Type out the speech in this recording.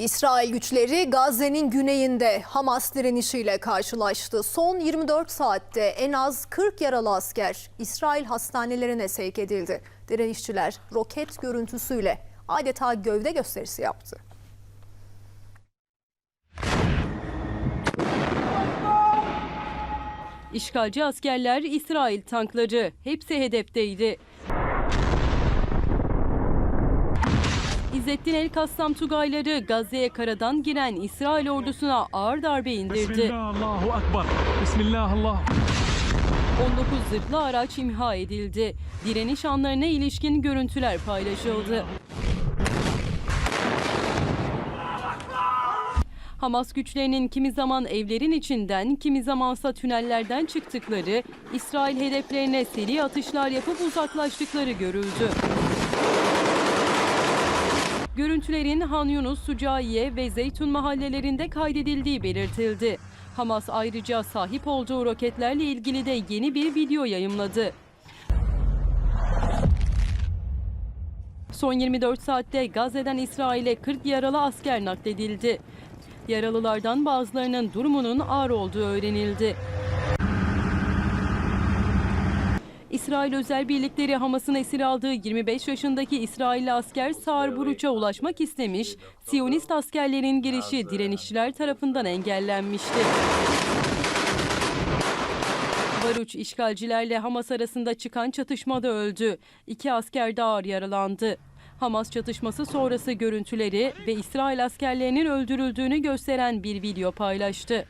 İsrail güçleri Gazze'nin güneyinde Hamas direnişiyle karşılaştı. Son 24 saatte en az 40 yaralı asker İsrail hastanelerine sevk edildi. Direnişçiler roket görüntüsüyle adeta gövde gösterisi yaptı. İşgalci askerler, İsrail tankları hepsi hedefteydi. İzzettin El Kassam Tugayları Gazze'ye karadan giren İsrail ordusuna ağır darbe indirdi. Bismillahirrahmanirrahim. Akbar. Bismillahirrahmanirrahim. 19 zırhlı araç imha edildi. Direniş anlarına ilişkin görüntüler paylaşıldı. Hamas güçlerinin kimi zaman evlerin içinden, kimi zamansa tünellerden çıktıkları, İsrail hedeflerine seri atışlar yapıp uzaklaştıkları görüldü. Görüntülerin Han Yunus, Sucaiye ve Zeytun mahallelerinde kaydedildiği belirtildi. Hamas ayrıca sahip olduğu roketlerle ilgili de yeni bir video yayımladı. Son 24 saatte Gazze'den İsrail'e 40 yaralı asker nakledildi. Yaralılardan bazılarının durumunun ağır olduğu öğrenildi. İsrail özel birlikleri Hamas'ın esir aldığı 25 yaşındaki İsrailli asker Sağır Buruç'a ulaşmak istemiş, Siyonist askerlerin girişi direnişçiler tarafından engellenmişti. Baruç işgalcilerle Hamas arasında çıkan çatışmada öldü. İki asker de ağır yaralandı. Hamas çatışması sonrası görüntüleri ve İsrail askerlerinin öldürüldüğünü gösteren bir video paylaştı.